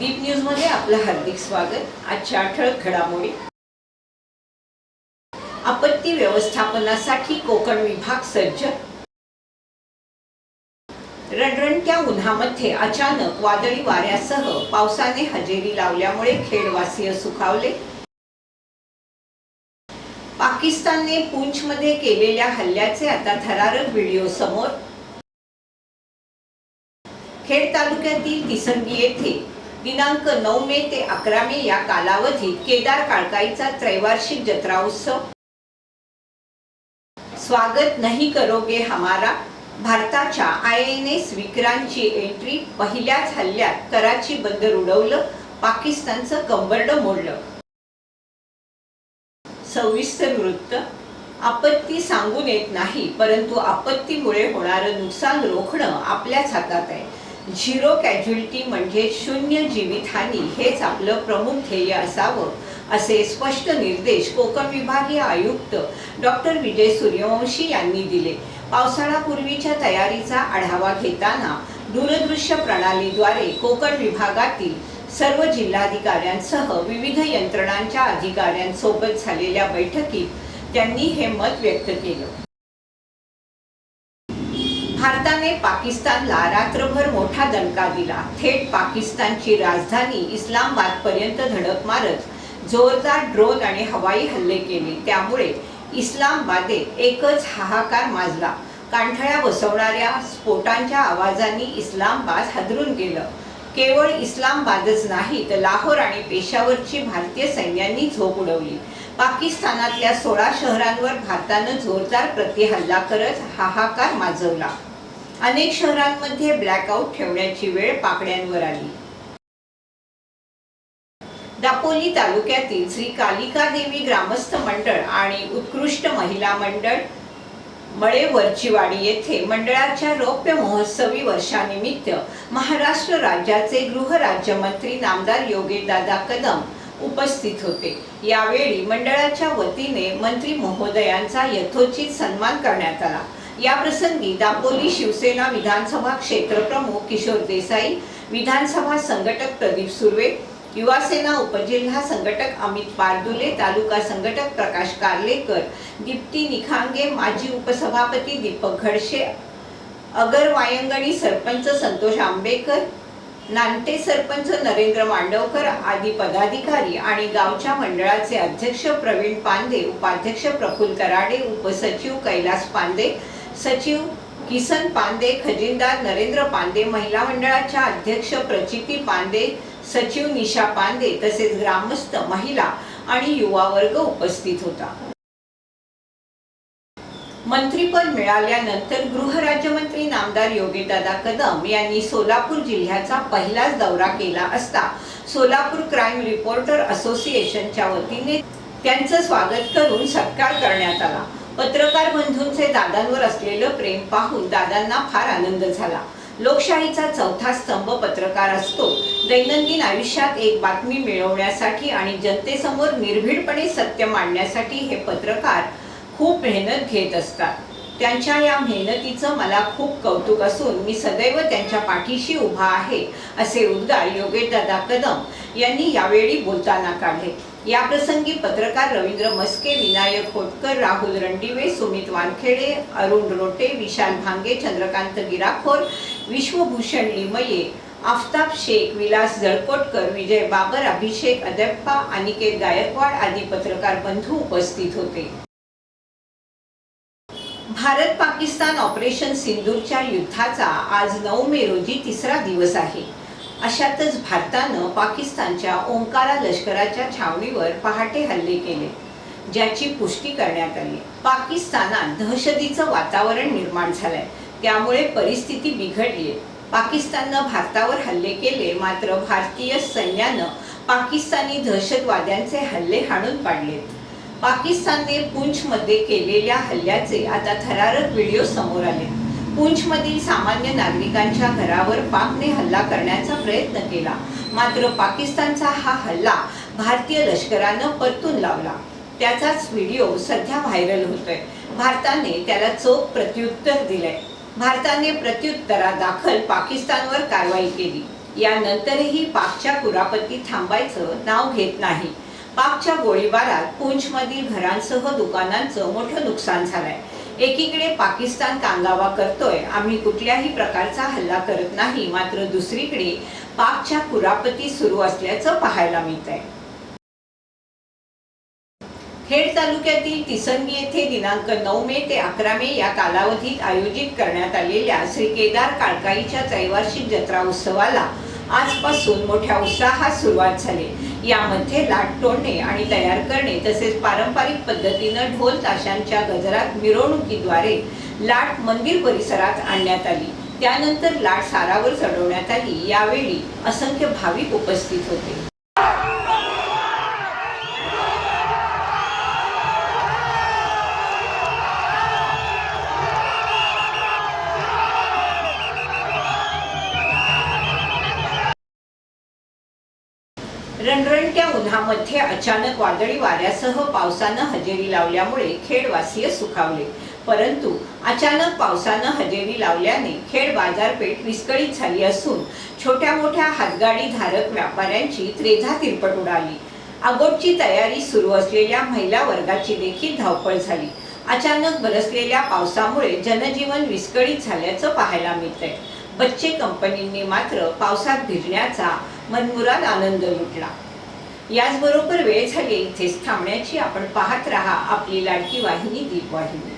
आपलं हार्दिक स्वागत. आजच्या ठळक घडामोडी. आपत्ती व्यवस्थापनासाठी कोकण विभाग सज्ज. रणरणत्या उन्हामध्ये अचानक वादळी वाऱ्यासह पावसाने हजेरी लावल्यामुळे खेडवासीय सुखावले. पाकिस्तानने पूंछमध्ये केलेल्या हल्ल्याचे आता थरारक व्हिडिओ समोर. खेड तालुक्यातील तिसंगी येथे दिनांक नऊ मे ते अकरा मे या कालावधीत केदार काळकाईचा त्रैवार्षिक जत्रा उत्सव. स्वागत नाही करोगे हमारा. भारताच्या आय एन एस विक्रांतची एंट्री पहिल्याच हल्ल्यात कराची बंदर उडवलं पाकिस्तानचं कंबरड मोडलं. सविस्तर वृत्त. आपत्ती सांगून येत नाही परंतु आपत्तीमुळे होणारं नुकसान रोखणं आपल्याच हातात आहे. झिरो कॅज्युअलिटी म्हणजे शून्य जीवितहानी हेच आपलं प्रमुख ध्येय असावं असे स्पष्ट निर्देश कोकण विभागीय आयुक्त डॉक्टर विजय सूर्यवंशी यांनी दिले. पावसाळापूर्वीच्या तयारीचा आढावा घेताना दूरदृश्य प्रणालीद्वारे कोकण विभागातील सर्व जिल्हाधिकाऱ्यांसह विविध यंत्रणांच्या अधिकाऱ्यांसोबत झालेल्या बैठकीत त्यांनी हे मत व्यक्त केलं. भारताने पाकिस्तानला रात्रभर मोठा दणका दिला. थेट पाकिस्तानची राजधानी इस्लामाबाद पर्यंत धडक मारत जोरदार ड्रोन आणि हवाई हल्ले केले. त्यामुळे इस्लामबादेत एकच हाहाकार माजला. कांठळ्या बसवणाऱ्या स्फोटांच्या आवाजांनी इस्लामबाद हादरून गेलं. केवळ इस्लामबादच नाही तर लाहोर आणि पेशावरची भारतीय सैन्यांनी झोप उडवली. पाकिस्तानातल्या सोळा शहरांवर भारतानं जोरदार प्रतिहल्ला करत हाहाकार माजवला. अनेक शहरांमध्ये ब्लॅकआउट ठेवण्याची वेळ पाकड्यांवर आली. दापोली तालुक्यातील श्री कालिका देवी ग्रामस्थ मंडळ आणि उत्कृष्ट महिला मंडळ मळेवरचीवाडी येथे मंडळाच्या रौप्य महोत्सवी वर्षानिमित्त महाराष्ट्र राज्याचे गृहराज्यमंत्री नामदार योगेशदादा कदम उपस्थित होते. यावेळी मंडळाच्या वतीने मंत्री महोदयांचा यथोचित सन्मान करण्यात आला. या प्रसंगी दापोली शिवसेना विधानसभा क्षेत्र प्रमुख किशोर देसाई विधानसभा संघटक प्रदीप सुर्वे युवासेना उपजिल्हा संघटक अमित पारदुले तालुका संघटक प्रकाश कार्लेकर दीप्ती निखांगे माजी उपसभापती दीपक घडशे अगर वायंगणी सरपंच संतोष आंबेकर नानटे सरपंच नरेंद्र मांडवकर आदी पदाधिकारी आणि गावच्या मंडळाचे अध्यक्ष प्रवीण पांदे उपाध्यक्ष प्रफुल्ल कराडे उपसचिव कैलास पांदे सचिव किसन पांदे खजिनदार नरेंद्र पांदे महिला मंडळाच्या अध्यक्ष प्रचिती पांदे सचिव निशा पांदे तसेच ग्रामस्थ महिला आणि युवा वर्ग उपस्थित होता. मंत्रीपद मिळाल्यानंतर गृहराज्यमंत्री नामदार योगीदादा कदम यांनी सोलापूर जिल्ह्याचा पहिलाच दौरा केला असता सोलापूर क्राईम रिपोर्टर असोसिएशनच्या वतीने त्यांचं स्वागत करून सत्कार करण्यात आला. पत्रकार बंधूंचे दादांवर असलेलं प्रेम पाहून दादांना फार आनंद झाला. लोकशाहीचा चौथा स्तंभ पत्रकार असतो. दैनंदिन आयुष्यात एक बातमी मिळवण्यासाठी आणि जनतेसमोर निर्भीडपणे सत्य मांडण्यासाठी हे पत्रकार खूप मेहनत घेत असतात. त्यांच्या या मेहनतीचं मला खूप कौतुक असून मी सदैव त्यांच्या पाठीशी उभा आहे असे उद्गार योगेशदादा कदम यांनी यावेळी बोलताना काढले. या प्रसंगी पत्रकार रवींद्र मस्के विनायक होटकर राहुल रणदिवे सुमित वानखेडे अरुण रोटे विशाल भांगे चंद्रकांत गिराखोर विश्वभूषण लिमये आफताब शेख विलास जळकोटकर विजय बाबर अभिषेक अदप्पा अनिकेत गायकवाड आदी पत्रकार बंधू उपस्थित होते. भारत पाकिस्तान ऑपरेशन सिंदूरच्या युद्धाचा आज नऊ मे रोजी तिसरा दिवस आहे. अशातच भारतानं पाकिस्तानच्या ओंकारा लष्कराच्या छावणीवर पहाटे हल्ले केले ज्याची पुष्टी करण्यात आली. पाकिस्तानात दहशतीचं वातावरण निर्माण झालंय. त्यामुळे परिस्थिती बिघडली पाकिस्ताननं भारतावर हल्ले केले मात्र भारतीय सैन्यानं पाकिस्तानी दहशतवाद्यांचे हल्ले हाणून पाडलेत. पाकिस्तानने पूंछमध्ये केलेल्या हल्ल्याचे आता थरारक व्हिडिओ समोर आले. पूंछमधील सामान्य नागरिकांच्या घरावर पाकने हल्ला करण्याचा प्रयत्न केला. मात्र पाकिस्तानचा हा हल्ला भारतीय लष्करानं परतून लावला. त्याचाच व्हिडिओ सध्या व्हायरल होतोय. भारताने त्याला चोख प्रत्युत्तर दिलंय. भारताने प्रत्युत्तरादाखल पाकिस्तानवर कारवाई केली. यानंतरही पाकच्या कुरापती थांबायचं नाव घेत नाही. पाकच्या गोळीबारात पूंछमधील घरांसह दुकानांचं मोठं नुकसान झालंय. एकीकडे पाकिस्तान कांगावा करतोय आम्ही कुठल्याही प्रकारचा हल्ला करत नाही मात्र दुसरीकडे पाकच्या कुरापती सुरू असल्याचं पाहायला मिळत आहे खेड तालुक्यातील तिसंगी येथे दिनांक नऊ मे ते अकरा मे या कालावधीत आयोजित करण्यात आलेल्या श्री केदार काळकाईच्या त्रैवार्षिक जत्रा उत्सवाला आजपासून मोठ्या उत्साहात सुरुवात झाली. यामध्ये लाट तोडणे आणि तयार करणे तसेच पारंपरिक पद्धतीनं ढोल ताशांच्या गजरात मिरवणुकीद्वारे लाट मंदिर परिसरात आणण्यात आली. त्यानंतर लाट सारावर चढवण्यात आली. यावेळी असंख्य भाविक उपस्थित होते. रणरणत्या उन्हामध्ये अचानक वादळी वाऱ्यासह पावसानं हजेरी लावल्यामुळे खेडवासीय सुखावले. परंतु अचानक पावसानं हजेरी लावल्याने खेड बाजारपेठ विस्कळीत झाली असून छोट्या मोठ्या हातगाडी धारक व्यापाऱ्यांची त्रेधा तिरपट उडाली. अगोटची तयारी सुरू असलेल्या महिला वर्गाची देखील धावपळ झाली. अचानक बरसलेल्या पावसामुळे जनजीवन विस्कळीत झाल्याचं पाहायला मिळतंय. बच्चे कंपनींनी मात्र पावसात भिजण्याचा मनमुराद आनंद लुटला. याचबरोबर वेळ झाली इथेच थांबण्याची आपण पाहत राहा आपली लाडकी वाहिनी दीप वाहिनी